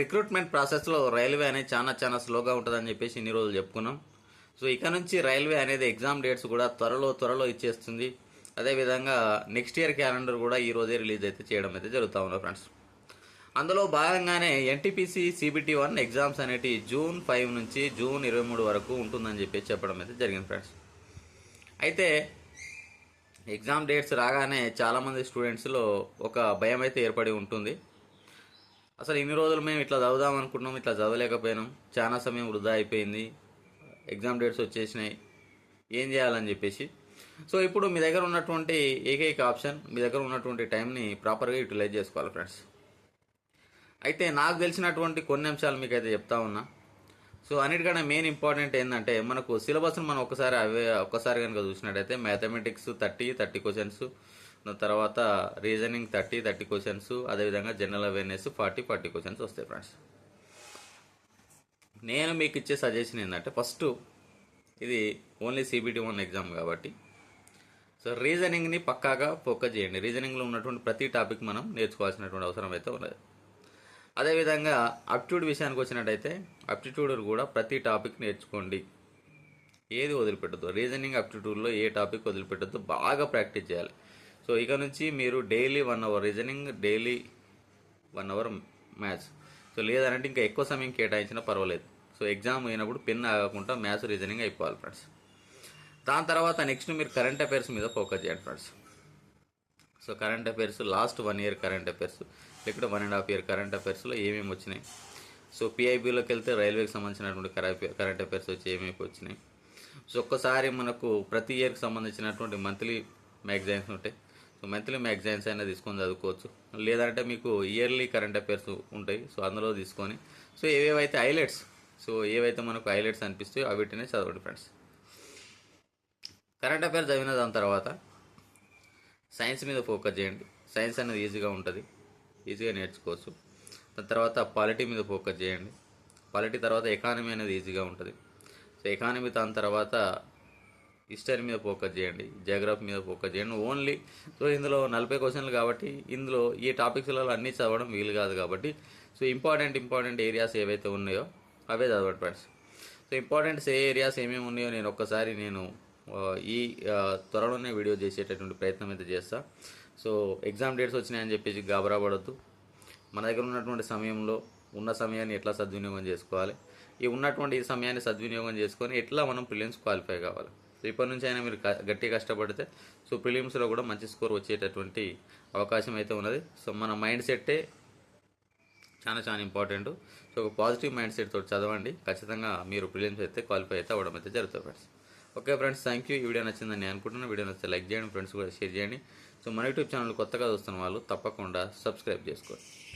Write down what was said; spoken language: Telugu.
రిక్రూట్మెంట్ ప్రాసెస్లో రైల్వే అనేది చాలా చాలా స్లోగా ఉంటుందని చెప్పేసి ఇన్ని రోజులు చెప్పుకున్నాం. సో ఇక నుంచి రైల్వే అనేది ఎగ్జామ్ డేట్స్ కూడా త్వరలో త్వరలో ఇచ్చేస్తుంది. అదేవిధంగా నెక్స్ట్ ఇయర్ క్యాలెండర్ కూడా ఈ రోజే రిలీజ్ అయితే చేయడం అయితే జరుగుతూ ఉంది ఫ్రెండ్స్ అందులో భాగంగానే ఎన్టీపీసీ సిబిటీ వన్ ఎగ్జామ్స్ అనేటి జూన్ ఫైవ్ నుంచి జూన్ ఇరవై మూడు వరకు ఉంటుందని చెప్పేసి చెప్పడం అయితే జరిగింది ఫ్రెండ్స్ అయితే ఎగ్జామ్ డేట్స్ రాగానే చాలామంది స్టూడెంట్స్లో ఒక భయం అయితే ఏర్పడి ఉంటుంది. అసలు ఇన్ని రోజులు మేము ఇట్లా చదువుదాం అనుకున్నాం ఇట్లా చదవలేకపోయినాం. చాలా సమయం వృధా అయిపోయింది. ఎగ్జామ్ డేట్స్ వచ్చేసినాయి. ఏం చేయాలని చెప్పేసి. సో ఇప్పుడు మీ దగ్గర ఉన్నటువంటి ఏకైక ఆప్షన్ మీ దగ్గర ఉన్నటువంటి టైంని ప్రాపర్గా యూటిలైజ్ చేసుకోవాలి ఫ్రెండ్స్ అయితే నాకు తెలిసినటువంటి కొన్ని అంశాలు మీకు అయితే చెప్తా ఉన్నా. సో అన్నిటికన్నా మెయిన్ ఇంపార్టెంట్ ఏంటంటే మనకు సిలబస్ను మనం ఒకసారి అవే ఒక్కసారి కనుక చూసినట్టయితే మ్యాథమెటిక్స్ థర్టీ థర్టీ క్వశ్చన్స్ తర్వాత రీజనింగ్ థర్టీ థర్టీ క్వశ్చన్స్ అదేవిధంగా general awareness forty forty questions వస్తాయి ఫ్రెండ్స్ నేను మీకు ఇచ్చే సజెషన్ ఏంటంటే ఫస్ట్ ఇది ఓన్లీ సిబిటి వన్ ఎగ్జామ్ కాబట్టి సో రీజనింగ్ని పక్కాగా ఫోకస్ చేయండి. రీజనింగ్లో ఉన్నటువంటి ప్రతి టాపిక్ మనం నేర్చుకోవాల్సినటువంటి అవసరం అయితే ఉన్నది. అదేవిధంగా అప్టిట్యూడ్ విషయానికి వచ్చినట్టయితే అప్టిట్యూడ్ కూడా ప్రతి టాపిక్ నేర్చుకోండి. ఏది వదిలిపెట్టద్దు. రీజనింగ్ అప్టిట్యూడ్లో ఏ టాపిక్ వదిలిపెట్టద్దు. బాగా ప్రాక్టీస్ చేయాలి. సో ఇక నుంచి మీరు daily one hour reasoning daily one hour maths. So లేదంటే ఇంకా ఎక్కువ సమయం కేటాయించినా పర్వాలేదు. సో ఎగ్జామ్ అయినప్పుడు పెన్ ఆగకుండా మ్యాథ్స్ రీజనింగ్ అయిపోవాలి ఫ్రెండ్స్. దాని తర్వాత నెక్స్ట్ మీరు కరెంట్ అఫైర్స్ మీద ఫోకస్ చేయండి friends. So current affairs last one year current affairs లేకపోతే one and half year current అఫైర్స్లో ఏమేమి వచ్చినాయి. సో పిఐబిలోకి వెళ్తే రైల్వేకి సంబంధించినటువంటి కరెంట్ అఫైర్స్ వచ్చి ఏమేమి వచ్చినాయి. సో ఒక్కసారి మనకు ప్రతి ఇయర్కి సంబంధించినటువంటి మంత్లీ మ్యాగజైన్స్ ఉంటాయి. మంత్లీ మ్యాగజైన్స్ అయినా తీసుకొని చదువుకోవచ్చు. లేదంటే మీకు ఇయర్లీ కరెంట్ అఫైర్స్ ఉంటాయి. సో అందులో తీసుకొని సో ఏవేవైతే హైలైట్స్ సో ఏవైతే మనకు హైలైట్స్ అనిపిస్తాయో అవిటినే చదవండి ఫ్రెండ్స్. కరెంట్ అఫైర్స్ చదివిన దాని తర్వాత సైన్స్ మీద ఫోకస్ చేయండి. సైన్స్ అనేది ఈజీగా ఉంటుంది. ఈజీగా నేర్చుకోవచ్చు. దాని తర్వాత పాలిటీ మీద ఫోకస్ చేయండి. పాలిటీ తర్వాత ఎకానమీ అనేది ఈజీగా ఉంటుంది. సో ఎకానమీ దాని తర్వాత హిస్టరీ మీద ఫోకస్ చేయండి జాగ్రఫీ మీద ఫోకస్ చేయండి. ఓన్లీ సో ఇందులో నలభై క్వశ్చన్లు కాబట్టి ఇందులో ఈ టాపిక్స్లలో అన్నీ చదవడం వీలు కాదు కాబట్టి సో ఇంపార్టెంట్ ఇంపార్టెంట్ ఏరియాస్ ఏవైతే ఉన్నాయో అవే చదవండి ఫ్రెండ్స్ సో ఇంపార్టెంట్స్ ఏ ఏరియాస్ ఏమేమి ఉన్నాయో నేను ఒక్కసారి నేను ఈ త్వరలోనే వీడియో చేసేటటువంటి ప్రయత్నం అయితే చేస్తా. సో ఎగ్జామ్ డేట్స్ వచ్చినాయని చెప్పేసి గాబరా పడద్దు. మన దగ్గర ఉన్నటువంటి సమయంలో ఉన్న సమయాన్ని ఎట్లా సద్వినియోగం చేసుకోవాలి? ఈ ఉన్నటువంటి ఈ సమయాన్ని సద్వినియోగం చేసుకొని ఎట్లా మనం ప్రిలియన్స్ క్వాలిఫై కావాలి? సో ఇప్పటి నుంచి అయినా మీరు క- గట్టిగా కష్టపడితే సో ప్రిలిమ్స్లో కూడా మంచి స్కోర్ వచ్చేటటువంటి అవకాశం అయితే ఉన్నది. సో మన మైండ్ సెట్టే చాలా చాలా ఇంపార్టెంట్. సో ఒక పాజిటివ్ మైండ్ సెట్ తోటి చదవండి. ఖచ్చితంగా మీరు ప్రిలిమ్స్ అయితే క్వాలిఫై అయితే అవ్వడం అయితే జరుగుతుంది friends. Okay friends thank you. ఈ వీడియో నచ్చిందని నేను అనుకుంటున్నాను. వీడియో నచ్చితే లైక్ చేయండి ఫ్రెండ్స్ కూడా షేర్ చేయండి. సో మన యూట్యూబ్ ఛానల్ కొత్తగా చూస్తున్న వాళ్ళు తప్పకుండా సబ్స్క్రైబ్ చేసుకోండి.